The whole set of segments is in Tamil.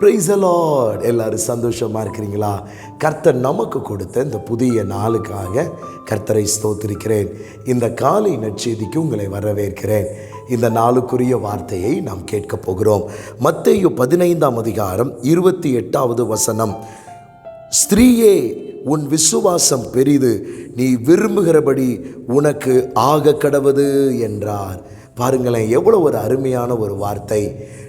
ப்ரைஸ் லார்ட் எல்லாரும் சந்தோஷமாக இருக்கிறீங்களா? கர்த்தர் நமக்கு கொடுத்த இந்த புதிய நாளுக்காக கர்த்தரை ஸ்தோத்திருக்கிறேன். இந்த காலை நற்செய்திக்கு உங்களை வரவேற்கிறேன். இந்த நாளுக்குரிய வார்த்தையை நாம் கேட்கப் போகிறோம். மத்தேயு பதினைந்தாம் அதிகாரம் இருபத்தி எட்டாவது வசனம். ஸ்திரீயே உன் விசுவாசம் பெரிது. நீ விரும்புகிறபடி உனக்கு ஆக கடவது என்றார். பாருங்களேன் எவ்வளோ ஒரு அருமையான ஒரு வார்த்தை.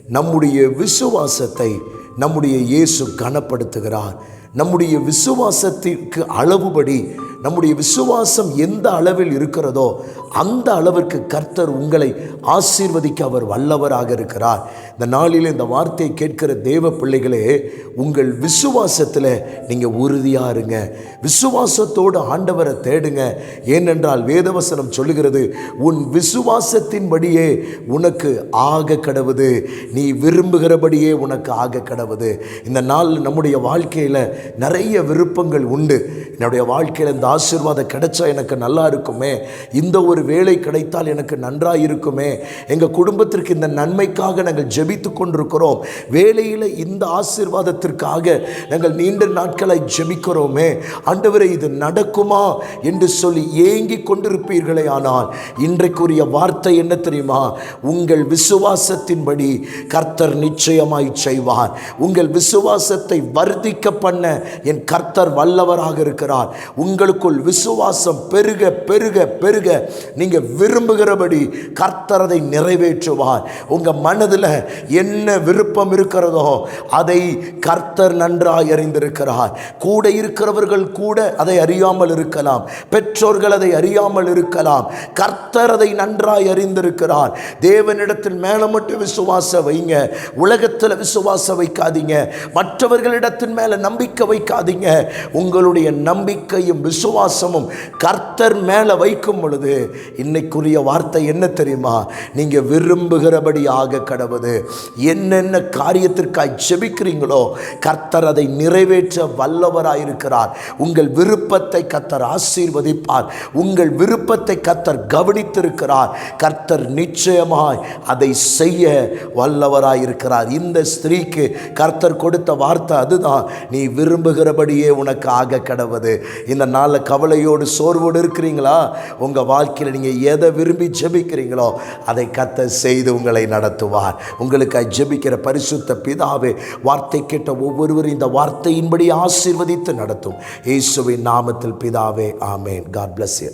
நம்முடைய விசுவாசத்தை நம்முடைய இயேசு கனப்படுத்துகிறார். நம்முடைய விசுவாசத்திற்கு அளவுபடி நம்முடைய விசுவாசம் எந்த அளவில் இருக்கிறதோ அந்த அளவிற்கு கர்த்தர் உங்களை ஆசீர்வதிக்க அவர் வல்லவராக இருக்கிறார். இந்த நாளில் இந்த வார்த்தையை கேட்கிற தேவ பிள்ளைகளே உங்கள் விசுவாசத்தில் நீங்கள் உறுதியாக இருங்க. விசுவாசத்தோடு ஆண்டவரை தேடுங்க. ஏனென்றால் வேதவசனம் சொல்லுகிறது உன் விசுவாசத்தின்படியே உனக்கு ஆக கடவுது. நீ விரும்புகிறபடியே உனக்கு ஆக கடவுது. இந்த நாள் நம்முடைய வாழ்க்கையில் நிறைய விருப்பங்கள் உண்டு. என்னுடைய வாழ்க்கையில் இந்த ஆசீர்வாதம் கிடைச்சா எனக்கு நல்லா இருக்குமே. இந்த ஒரு வேலை கிடைத்தால் எனக்கு நன்றாக இருக்குமே எங்கள் குடும்பத்திற்கு இந்த நன்மைக்காக நாங்கள் ஜெபித்து கொண்டிருக்கிறோம். வேலையில் இந்த ஆசீர்வாதத்திற்காக நாங்கள் நீண்ட நாட்களை ஜெபிக்கிறோமே. ஆண்டவரை இது நடக்குமா என்று சொல்லி ஏங்கி கொண்டிருப்பீர்களே ஆனால் இன்றைக்குரிய வார்த்தை என்ன தெரியுமா? உங்கள் விசுவாசத்தின்படி கர்த்தர் நிச்சயமாய் செய்வார். உங்கள் விசுவாசத்தை வர்த்திக்க பண்ண என் கர்த்தர் வல்லவராக இருக்கிறார். உங்களுக்குள் விசுவாசம் பெருக பெருக பெருக. நீங்கள் விரும்புகிறபடி கர்த்தரதை நிறைவேற்றுவார். உங்கள் மனதில் என்ன விருப்பம் இருக்கிறதோ அதை கர்த்தர் நன்றாய் அறிந்திருக்கிறார். கூட இருக்கிறவர்கள் கூட அதை அறியாமல் இருக்கலாம். பெற்றோர்கள் அதை அறியாமல் இருக்கலாம். கர்த்தர் அதை நன்றாய் அறிந்திருக்கிறார். தேவனிடத்தில் மேலே மட்டும் விசுவாசம் வைங்க. உலகத்தில் விசுவாசம் வைக்காதீங்க. மற்றவர்களிடத்தின் மேலே நம்பிக்கை வைக்காதீங்க. உங்களுடைய நம்பிக்கையும் விசுவாசமும் கர்த்தர் மேலே வைக்கும் பொழுது இன்னைக்குரிய வார்த்தை என்ன தெரியுமா? நீங்கள் விரும்புகிறபடி ஆக கடவுது என்னென்ன காரியத்திற்காய் ஜெபிக்கிறீங்களோ கர்த்தர் அதை நிறைவேற்ற வல்லவராயிருக்கிறார் உங்கள் விருப்பத்தை கர்த்தர் ஆசீர்வதிப்பார். உங்கள் விருப்பத்தை கர்த்தர் கவனித்திருக்கிறார். கர்த்தர் நிச்சயமாய் அதை செய்ய வல்லவராயிருக்கிறார் இந்த ஸ்திரீக்கு கர்த்தர் கொடுத்த வார்த்தை அதுதான். நீ விரும்புகிறபடியே உனக்கு ஆக கடவுது இந்த நாளில் கவலையோடு சோர்வோடு இருக்கிறீங்களா? உங்கள் வாழ்க்கையில் நீங்கள் எதை விரும்பி ஜெபிக்கிறீங்களோ அதை கத்த செய்து உங்களை நடத்துவார். உங்களுக்கு ஜெபிக்கிற பரிசுத்த பிதாவே வார்த்தை கேட்ட ஒவ்வொருவரும் இந்த வார்த்தையின்படி ஆசீர்வதித்து நடத்தும். இயேசுவின் நாமத்தில் பிதாவே ஆமேன். God bless you